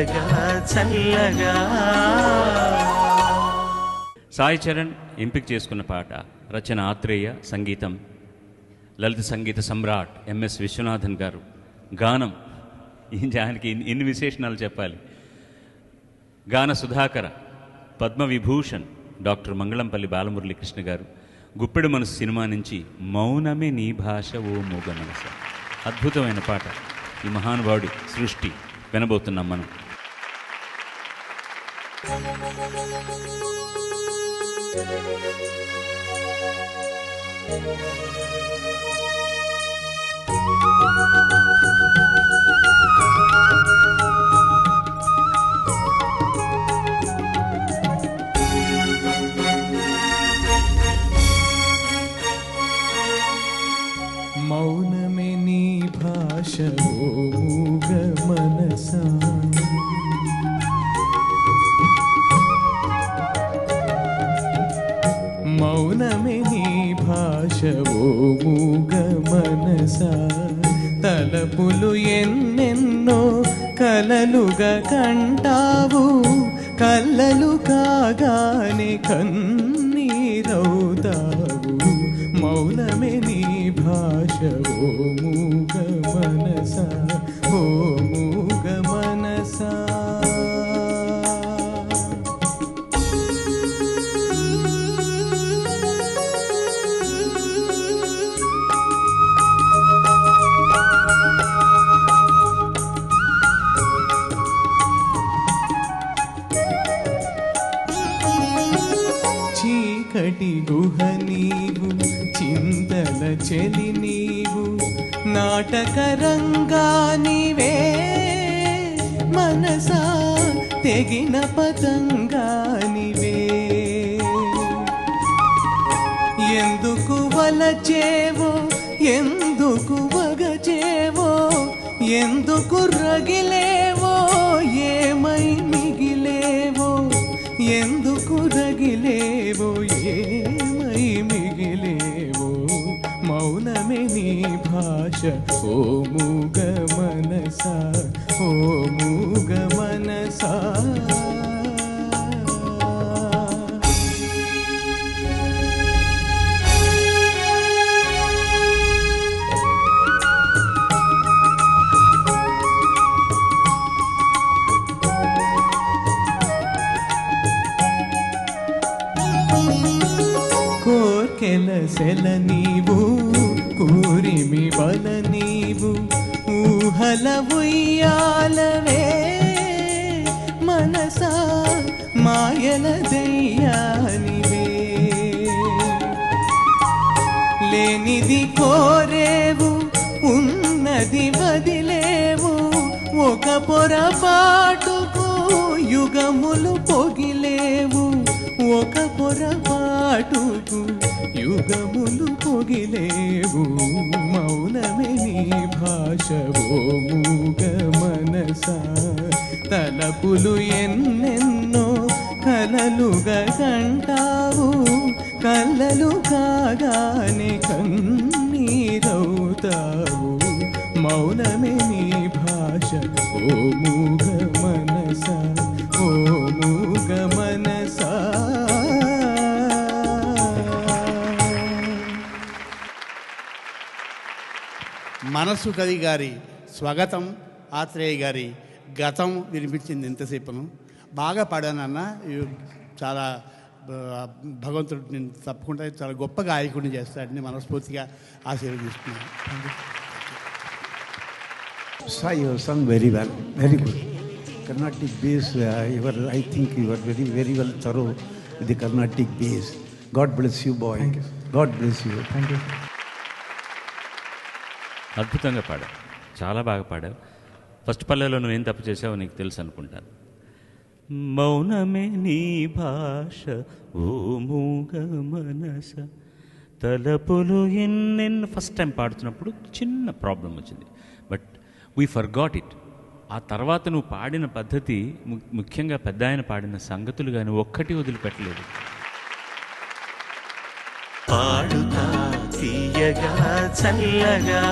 తీయగా చల్లగా. సాయి చరణ్ ఎంపిక చేసుకున్న పాట రచన ఆత్రేయ సంగీతం. లలిత సంగీత సమ్రాట్ ఎంఎస్ విశ్వనాథన్ గారు గానం. ఈ జానికి ఇన్ని- విశేషణాలు చెప్పాలి. గాన సుధాకర పద్మ విభూషణ్ డాక్టర్ మంగళంపల్లి బాలమురళీకృష్ణ గారు. గుప్పెడు మనసు సినిమా నుంచి మౌనమే నీ భాష ఓ మూగ మనసు. అద్భుతమైన పాట. ఈ మహానుభావుడి సృష్టి వినబోతున్నాం మనం. మౌనమే నీ భాష మౌనమే నీ భాష ఓ మూగ మనస. తలపులు ఎన్నెన్నో కలలుగా కంటావు. కళ్ళలు కాగానే కన్నీరవుతావు. మౌనమే నీ భాష ఓ మూగ మనసా. చీకటి గుహ నీవు? చింతల చెలి నీవు. నాటక రంగానివే మనసా తెగిన పతంగా నీవే. ఎందుకు వలచేవో? ఎందుకు వగచేవో? ఎందుకు రగిలే ఎందుకు ఏమై మిగిలేవో మౌనమే నీ భాష ఓ మూగ మనసా. కెలసెల నీవు కూరిమి బల నీవు ఊహల ఉయ్యాలవే మనసా మాయల దయ్యానివే లేనిది కోరేవు ఉన్నది వదిలేవు ఒక పొరపాటుకు యుగములు పొగిలేవు ఒక పొరపాటుకు యుగములు పొగిలేవు. మౌనమే నీ భాష ఓ మూగ మనసా. తలపులు ఎన్నెన్నో కలలుగా కంటావు. కలలు కాగానే కన్నీరవుతావు. మౌనమే నీ మనసు కది గారి స్వాగతం ఆత్రేయ గారి గతం వినిపించింది ఎంతసేపును బాగా పాడానన్న చాలా భగవంతుడు నేను తప్పకుండా చాలా గొప్ప గాయకుడిని చేస్తాడని మనస్ఫూర్తిగా ఆశీర్వదిస్తున్నాను. Song very well very good Carnatic base you're I think you're very very well through the Carnatic base God bless you boy God bless you thank you అద్భుతంగా పాడావు. చాలా బాగా పాడావు. ఫస్ట్ పల్లెలో నువ్వేం తప్పు చేసావో నీకు తెలుసు అనుకుంటాను. మౌనమే నీ భాష ఓ మూగ మనస. తలపులు ఎన్నెన్న ఫస్ట్ టైం పాడుతున్నప్పుడు చిన్న ప్రాబ్లం వచ్చింది. But we forgot it. ఆ తర్వాత నువ్వు పాడిన పద్ధతి ము- ముఖ్యంగా పెద్ద ఆయన పాడిన సంగతులు కానీ ఒక్కటి వదిలిపెట్టలేదు. పాడు తీయగా చల్లగా